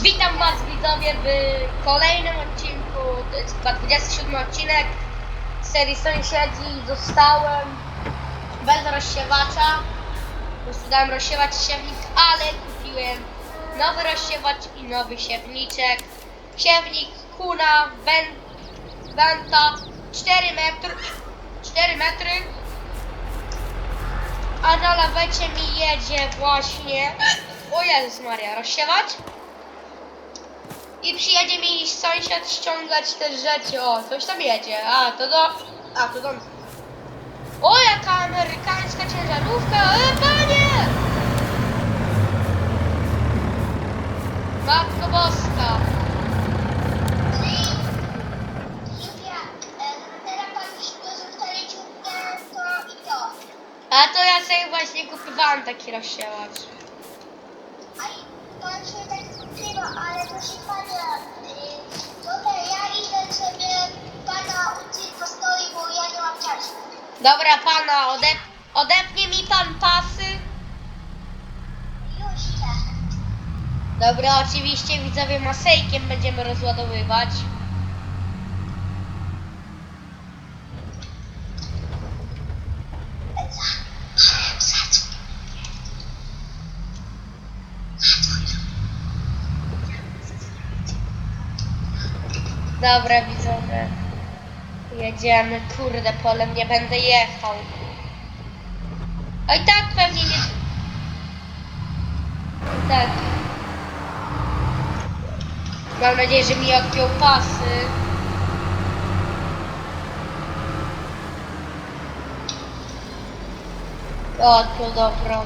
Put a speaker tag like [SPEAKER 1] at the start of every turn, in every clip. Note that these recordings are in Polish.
[SPEAKER 1] Witam Was widzowie w kolejnym odcinku, to jest chyba 27 odcinek serii Sąsiedzi. Zostałem bez rozsiewacza, po prostu dałem rozsiewać siewnik, ale kupiłem nowy rozsiewacz i nowy siewniczek. Siewnik Kuna Ven- Venta 4 metry, 4 metry, a na lawecie mi jedzie właśnie, o Jezus Maria, rozsiewać. I przyjedzie mi sąsiad ściągać te rzeczy. O, coś tam jedzie. A, to do... A, to do... O, jaka amerykańska ciężarówka! E, panie! Matko Boska. A to ja sobie właśnie kupowałam taki rozsiewacz.
[SPEAKER 2] Ale proszę pana, dobra, ja idę sobie pana u tylko stoi, bo ja nie mam czasu.
[SPEAKER 1] Dobra, pana, odep odepnie mi pan pasy.
[SPEAKER 2] Już idę.
[SPEAKER 1] Dobra, oczywiście widzowie masejkiem będziemy rozładowywać. Dobra widzowie. Jedziemy, kurde, polem nie będę jechał. I tak pewnie nie... Tak. Mam nadzieję, że mi odpiął pasy. Odpiął, dobra.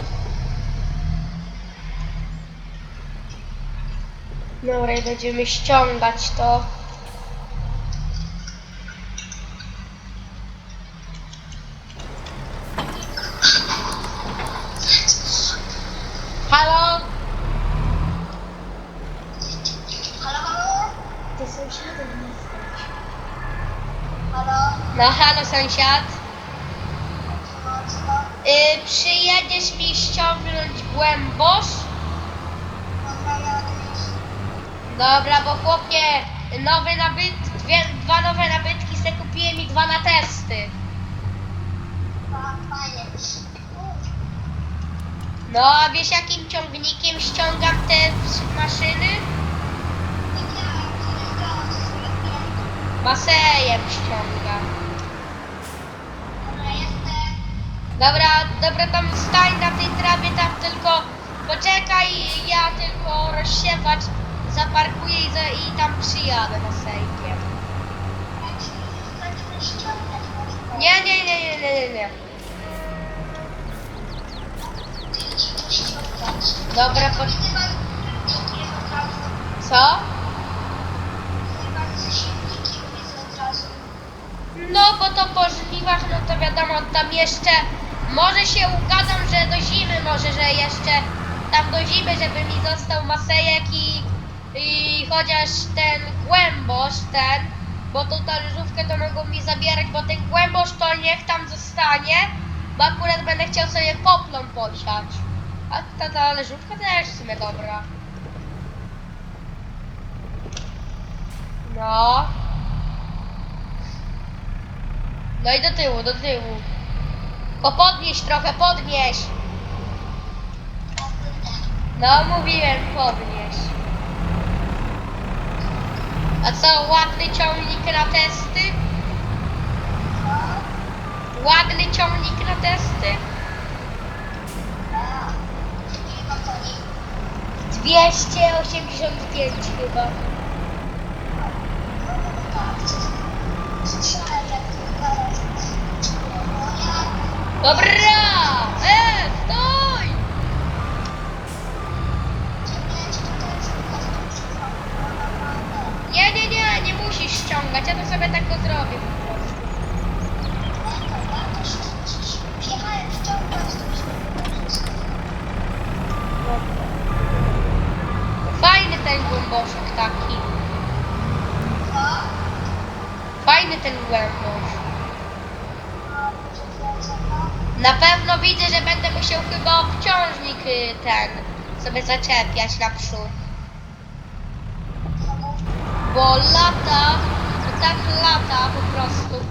[SPEAKER 1] Dobra, i będziemy ściągać to. Halo?
[SPEAKER 2] Halo, halo?
[SPEAKER 1] Ty sąsiadem jesteś.
[SPEAKER 2] Halo?
[SPEAKER 1] No halo sąsiad. Y, przyjedziesz mi ściągnąć głębosz?
[SPEAKER 2] Dobra,
[SPEAKER 1] bo chłopie, nowe nabytki, dwie, dwa nowe nabytki se kupiłem i dwa na testy. No, a wiesz jakim ciągnikiem ściągam te maszyny? Masejem ściągam.
[SPEAKER 2] Dobra, jestem.
[SPEAKER 1] Dobra, dobra, tam stań na tej trawie, tam tylko poczekaj, ja tylko rozsiewacz zaparkuję i, i tam przyjadę
[SPEAKER 2] ściągać, może
[SPEAKER 1] Nie, nie, nie, nie, nie, nie, nie. Dobra, po... Co? No, bo to po no to wiadomo, tam jeszcze, może się ugadam, że do zimy, może, że jeszcze tam do zimy, żeby mi został masejek i, i chociaż ten głębosz, ten, bo tą talerzówkę to mogą mi zabierać, bo ten głębosz to niech tam zostanie, bo akurat będę chciał sobie poplon posiać. A ta talerzówka też w sumie dobra. No. No i do tyłu, do tyłu. Tylko podnieś trochę, podnieś. No mówiłem, podnieś. A co, ładny ciągnik na testy? Ładny ciągnik na testy?
[SPEAKER 2] A, ile ma koni?
[SPEAKER 1] 285 chyba.
[SPEAKER 2] No tak, słyszałem, jak to.
[SPEAKER 1] Dobra! E, stój!
[SPEAKER 2] To.
[SPEAKER 1] Nie, nie, nie, nie musisz ściągać, ja to sobie tak go zrobię po prostu.
[SPEAKER 2] To to.
[SPEAKER 1] Fajny ten głęboszek taki. Fajny ten głębosz.
[SPEAKER 2] No, może wlecę, no.
[SPEAKER 1] Na pewno widzę, że będę musiał chyba obciążnik y, ten sobie zaczepiać naprzód. Bo lata, to tak lata po prostu.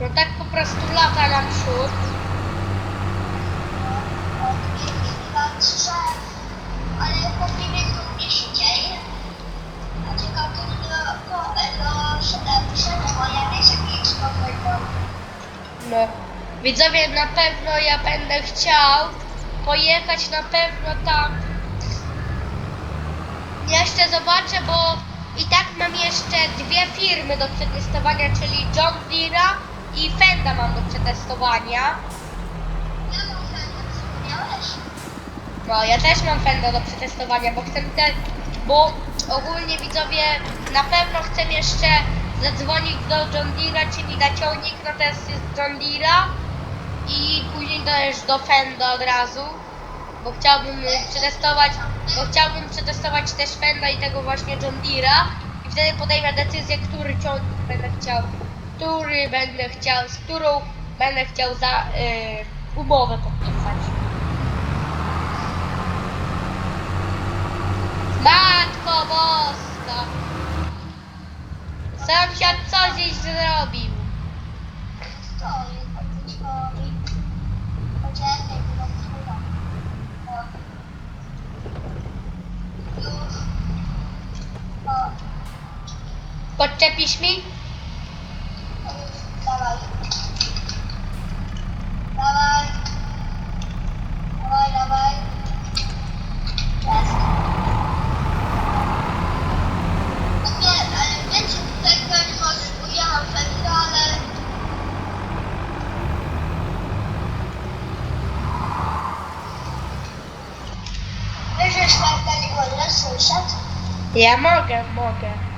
[SPEAKER 1] No tak po prostu lata naprzód.
[SPEAKER 2] Patrzę,
[SPEAKER 1] Widzowie, na pewno ja będę chciał pojechać na pewno tam. Jeszcze zobaczę, bo i tak mam jeszcze dwie firmy do przetestowania, czyli John Deere'a i Fenda mam do przetestowania. No, ja też mam Fenda do przetestowania, bo chcę te, bo ogólnie widzowie na pewno chcę jeszcze zadzwonić do John Deere'a, czyli na ciągnik na testy z John Deere'a i później też do Fenda od razu, bo chciałbym przetestować, bo chciałbym przetestować też Fenda i tego właśnie John Deere'a i wtedy podejmę decyzję, który ciągnik będę chciał, który będę chciał, z którą będę chciał za y, umowę podpisać. Matko Boska! Sąsiad coś dziś zrobił.
[SPEAKER 2] To jest odwróciłowi. Poczekaj, bo chwilę. O. Już. O,
[SPEAKER 1] Podczepisz mi?
[SPEAKER 2] dawaj. Dawaj. Dawaj, dawaj. Jest. Nie, ale wiecie, tego nie może, mam wtedy, ale... Bierzesz tak, nie możesz słyszeć?
[SPEAKER 1] Ja mogę, mogę.